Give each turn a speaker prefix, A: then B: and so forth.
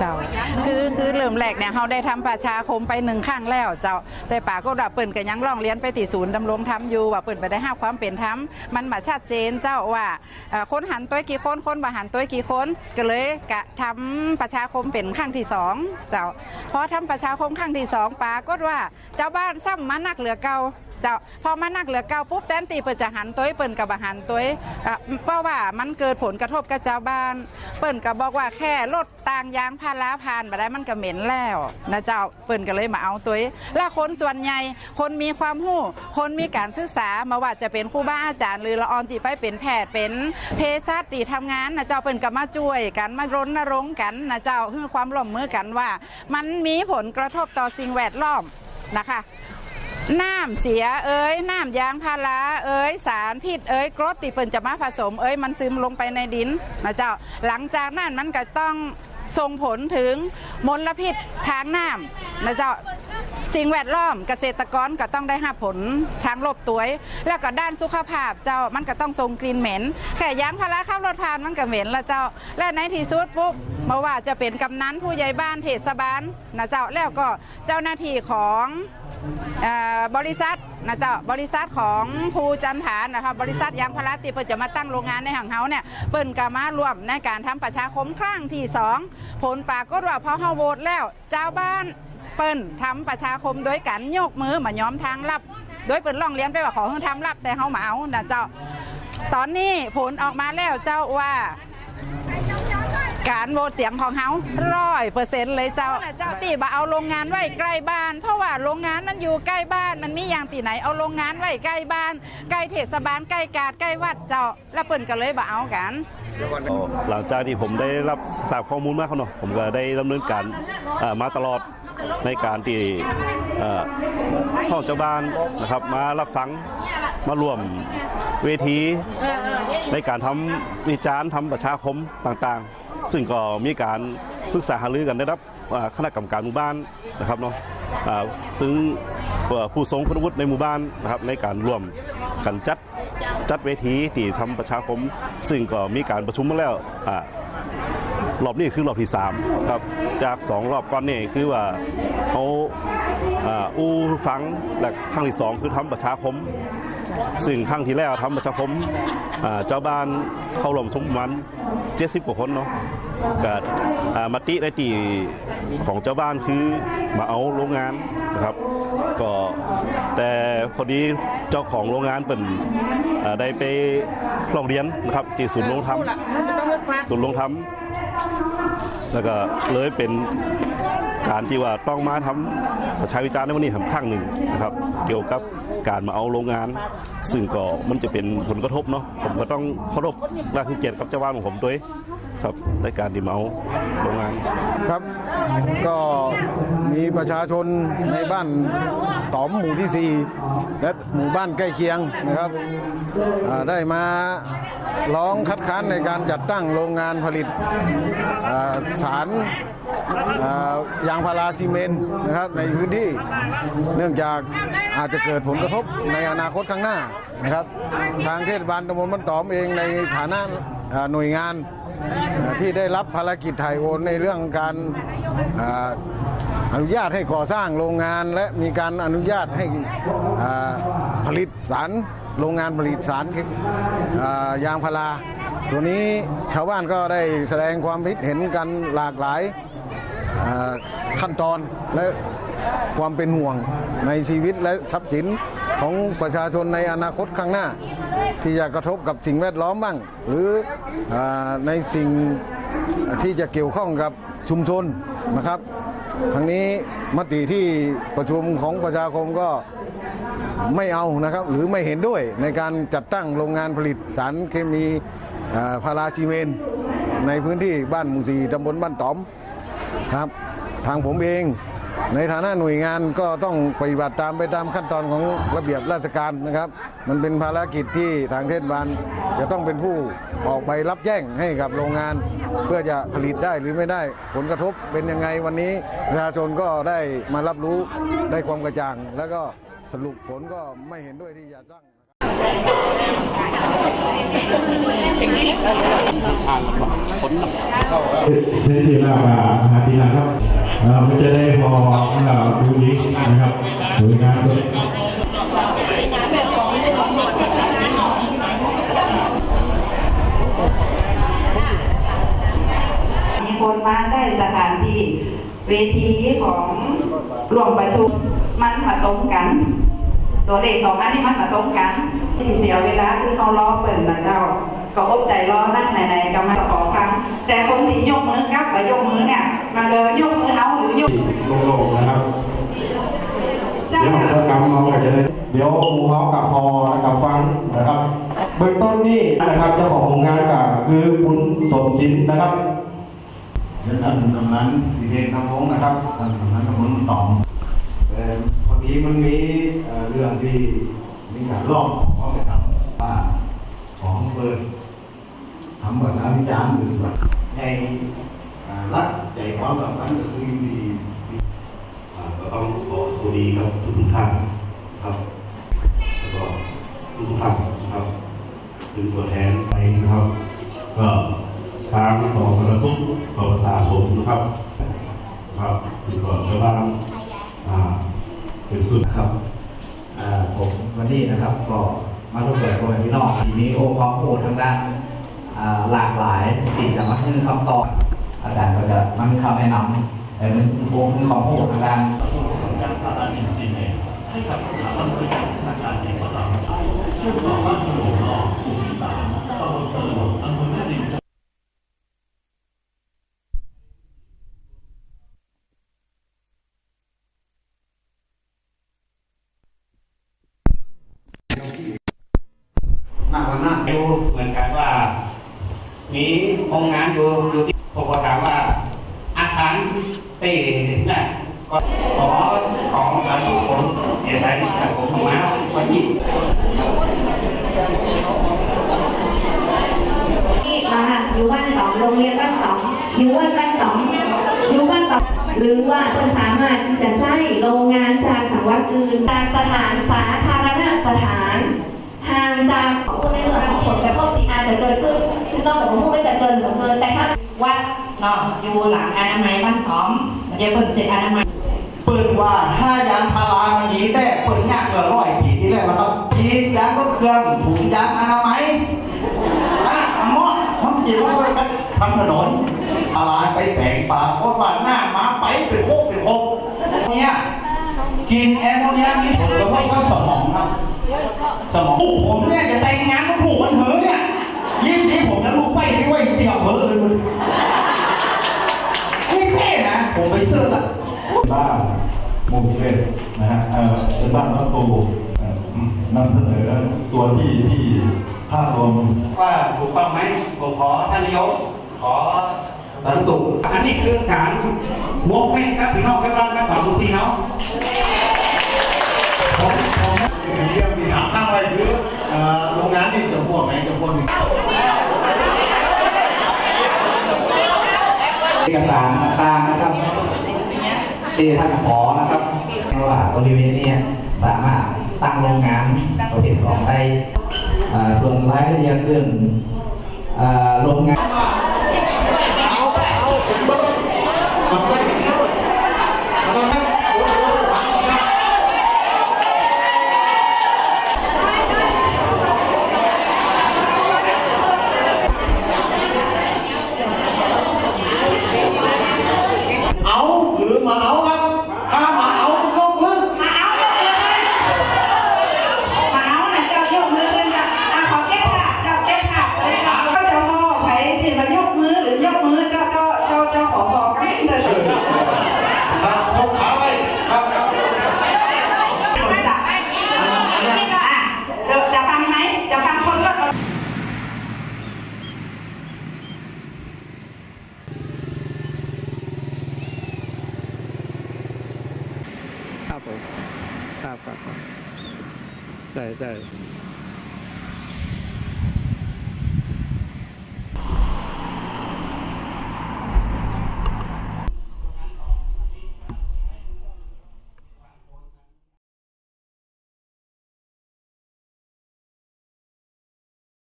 A: เจ้า คือคือเริ่มแรกเนี่ยเราได้ทำประชาคมไปหนึ่งครั้งแล้วเจ้า แต่ป่าก็ดับเปิ่นก็ยังร้องเรียนไปติศูนย์ดำรงธรรมอยู่ว่าเปิ่นไปได้ห้าความเป็นธรรมมันมาชัดเจนเจ้าว่าเอ่อคนหันตัวกี่คนคนบ่หันตัวกี่คนก็เลยกะทำประชาคมเป็นครั้งที่สองเจ้าพอทำประชาคมครั้งที่สองป่าก็ว่าเจ้าบ้านซ้ำมานักเหลือเก่า เจ้าพอมานักเหลือเก่าปุ๊บแทนตีเปิ่นจะหันตัวเปิ่นกับหันตัวเพราะว่ามันเกิดผลกระทบกับเจ้าบ้าน เปิ่นก็บอกว่าแค่รถต่างยางพาราผ่านมาได้มันก็เหม็นแล้วนะเจ้าเปิ่นก็เลยมาเอาตัวและคนส่วนใหญ่คนมีความรู้ คนมีการศึกษามาว่าจะเป็นครูบาอาจารย์หรือละออนตีไปเป็นแพทย์เป็นเภสัชตีทำงานนะเจ้าเปิ่นก็มาช่วยกันมารณรงค์กันนะเจ้าเพื่อความร่วมมือกันว่า มันมีผลกระทบต่อสิ่งแวดล้อมนะคะ น้ำเสียเอ้ยน้ำยางพาราเอ้ยสารพิษเอ้ยกรดติเปิ่นจะมาผสมเอ้ยมันซึมลงไปในดินนะเจ้า หลังจากนั้นมันก็ต้องส่งผลถึงมลพิษทางน้ำนะเจ้าสิ่งแวดล้อมเกษตรกรก็ต้องได้รับผลทางลบตัวย แล้วก็ด้านสุขภาพเจ้ามันก็ต้องทรงกลิ่นเหม็นแค่ยางพาราขับรถผ่านมันก็เหม็นละเจ้า และในที่สุดปุ๊บมาว่าจะเป็นกำนันผู้ใหญ่บ้านเทศบาลนะเจ้าแล้วก็เจ้าหน้าที่ของ บริษัทนะเจ้าบริษัทของภูจันฐานนะครับบริษัทยางพาราติเปิดจะมาตั้งโรงงานในหังเฮาเนี่ยเปิ้นก็มารวมในการทำประชาคมครั้งที่สองผลปรากฏว่าพอเฮาโหวตแล้วเจ้าบ้านเปิ้นทำประชาคมโดยกันยกมือมาย้อมทางลับ โดยเปิ้นร้องเรียนไปว่าขอให้ทำลับแต่เฮามาเอานะเจ้าตอนนี้ผลออกมาแล้วเจ้าว่า การโหวตเสียงของเฮาร้อยเปอร์เซ็นต์เลยเจ้าเจ้าตีบ่เอาโรงงานไว้ใกล้บ้าน เพราะว่าโรงงานมันอยู่ใกล้บ้านมันมีอย่างตีไหนเอาโรงงานไว้ใกล้บ้านใกล้เทศบาลใกล้กาดใกล้วัดเจ้าแล้วเปิ่นก็เลยบ่เอากัน
B: ก็หลังจากที่ผมได้รับทราบข้อมูลมากเขาเนาะผมก็ได้ดำเนินการเอ่อมาตลอดในการที่เอ่อพ่อเจ้าบ้านนะครับมารับฟังมาร่วมเวทีในการทำวิจารณ์ทำประชาคมต่างๆ ซึ่งก็มีการปรึกษาหารือกันได้รับคณะกรรมการหมู่บ้านนะครับเนาะถึงผู้ทรงคุณวุฒิในหมู่บ้านนะครับในการร่วมกันจัดจัดเวทีที่ทำประชาคม ซึ่งก็มีการประชุมมาแล้วอรอบนี้คือรอบที่ 3 ครับจาก 2 รอบก่อนนี่คือว่าเขาอ่าอู้ฟังและครั้งที่ 2 คือทำประชาคม ซึ่งครั้งที่แล้วทำประชาคมอ่าเจ้าบ้านเข้าร่วมชมประมัน70กว่าคนเนาะก็อ่ามติได้ตีของเจ้าบ้านคือมาเอาโรงงานนะครับ ก็แต่พอดีเจ้าของโรงงานเป็นอ่าได้ไปร้องเรียนนะครับที่ศูนย์โรงทำศูนย์โรงทำแล้วก็เลยเป็น การที่ว่าต้องมาทำประชาวิจารณ์ในวันนี้ทำข้างหนึ่งนะครับ เกี่ยวกับการมาเอาโรงงาน ซึ่งก็มันจะเป็นผลกระทบเนาะผมก็ต้องเคารพและคือเกียรติกับเจ้าบ้านของผมด้วยครับในการที่มาเอาโรงงาน
C: ครับ ก็มีประชาชนในบ้านตอมหมู่ที่ 4 และหมู่บ้านใกล้เคียงนะครับได้มาร้องคัดค้านในการจัดตั้งโรงงานผลิตสาร ยางพาราซีเมนต์นะครับในพื้นที่เนื่องจากอาจจะเกิดผลกระทบในอนาคตข้างหน้านะครับ ทางเทศบาลตำบลบ้านตอมเองในฐานะหน่วยงานที่ได้รับภารกิจถ่ายโอนในเรื่องการอนุญาตให้ก่อสร้างโรงงานและมีการอนุญาตให้ผลิตสารโรงงานผลิตสารยางพาราตัวนี้ชาวบ้านก็ได้แสดงความคิดเห็นกันหลากหลาย ขั้นตอนและความเป็นห่วงในชีวิตและทรัพย์สินของประชาชนในอนาคตข้างหน้า ที่จะกระทบกับสิ่งแวดล้อมบ้าง หรืออในสิ่งที่จะเกี่ยวข้องกับชุมชนนะครับ ทั้งนี้มติที่ประชุมของประชาคมก็ไม่เอานะครับ หรือไม่เห็นด้วยในการจัดตั้งโรงงานผลิตสารเคมีพาราซีเมน ในพื้นที่บ้านหมู่สีตำบลบ้านต๋อม ครับ ทางผมเอง ในฐานะหน่วยงานก็ต้องปฏิบัติตามไปตามขั้นตอนของระเบียบราชการนะครับ มันเป็นภารกิจที่ทางเทศบาลจะต้องเป็นผู้ออกใบรับแจ้งให้กับโรงงาน เพื่อจะผลิตได้หรือไม่ได้ผลกระทบเป็นยังไงวันนี้ประชาชนก็ได้มารับรู้ได้ความกระจ่าง แล้วก็สรุปผลก็ไม่เห็นด้วยที่จะตั้ง
D: เช่นที่เราหาทีหลังครับเราก็จะได้พอเราดูนี้นะครับสวยงามเลย
A: มีคนมาได้สถานที่เวทีของรวมประชุมมันมาตรงกัน ตัวเลขสองอันนี้มันมาตรงกันที่เสียเวลาคือเขารอเปิดนะเจ้า ก็อดใจรอนั่งไหนๆก็มาขอฟังแต่คนที่ยกมือกลับไปยกมือเนี่ยมันเลยยกมือเอาหรือยก
D: โล่งๆนะครับเดี๋ยวเราจะกำเราก็จะได้เดี๋ยวหมูเขากับพอกับฟังนะครับเบื้องต้นนี่นะครับเจ้าของโรงงานก็คือคุณสมศิลป์นะครับ
E: และท่านกำนันสีเดชคำพงศ์นะครับท่านกำนันตำบลตองแต่ีมันมีเรื่องที่มีการลอกของไปทำว่าของเปิดทำภาษาวิจารณ์หรือว่าในรัฐใจความสำคัญก็คือดี
B: ก็ต้องขอสวัสดีครับทุกทุกท่านครับแล้วก็ทุกทุกท่านะครับเป็นตัวแทนไปนะครับ ก็ทางขอกระทรวงขอภาษาผมนะครับ ครับถึงก่อนชาวบ้านอ่า เป็นสุดครับ
F: ผมวันนี้นะครับก็มาร่วมกับคนพี่น้องทีนี้โอ้ความรู้ทางด้านหลากหลายสิ่งจะมาให้คำตอบอาจารย์ก็จะมาให้คำแนะนำแต่เป็นโอ้มีความรู้ทางด้าน
G: การผ่าดอินซีเนตให้กับสถาบันบริการวิชาการเอกภาพเชื่อมต่อบ้านสมุนนอกกลุ่มที่สามตำบลสมุนอำเภอแม่ริมจังหวัด
E: หน้าวันหน้า
H: ดูเหมือนกันว่า มีโรงงานอยู่อยู่ที่ผมก็ถามว่า อาคารเต้น่ะก็ขอของการทุกคนเสียใจแต่ผมทำมาวันนี้
I: มาอยู่บ้านสองโรงเรียนบ้านสองอยู่บ้านบ้านสองอยู่บ้านสองหรือว่าคนสามารถที่จะใช้โรงงานจากสังวัดอื่นจากสถานสาธารณสถาน ห่างจากของพวกในเรื่องของผลกระทบที่อาจจะเกิดขึ้นคือต้องบอกว่าพวกไม่จะเกินหรือเกินแต่ถ้าวัดเนาะอยู่หลังอนามัยบ้านสองเดี๋ยวเปิดเสร็จอนามัย
H: เปิดว่าถ้ายางพารามันหนีแต่เปิดยากเกินร้อยปีที่แล้วนะครับฉียางก็เครื่องถุงยางอนามัยอะหมอมันจีบว่าไปทำถนนพาราไปแปลงป่าเพราะว่าหน้ามาไปเป็นโคกเป็นโคกเนี่ย กินแอมโมเนียมีผลกระทบกับสมองครับ สมองผมเนี่ยจะแต่งงานกับผูกมันเหอเนี่ยยิ่งที่ผมจะลูกไปที่ไว้เตี่ยวเหอเลยมึงไม่เท่นะผมไปเสื้อละ
D: บ้านมู่เล็นะฮะเอ่อเป็นบ้านประตูเอ่อนำเสนอตัวที่ที่ภาพรวม
H: ว่าถูกต้องไหมผมขอท่านนายกขอ สาธารณสุขอันนี้คือการงบให้ครับพี่น้องแม่บ้านแม่ฝั่งทุกทีเนาะ
E: เรื่องที่ถามข้างไว้คือเอ่อโรงงานนี่จะพวกไหนจะพวกนี้
F: เอกสารต่างๆนะครับที่ท่านขอนะครับว่าบริเวณเนี้สามารถตั้งโรงงานประเภทของได้อ่าส่วนรายละเอียดเรื่องอ่าโรงงาน
J: I'm like, 在在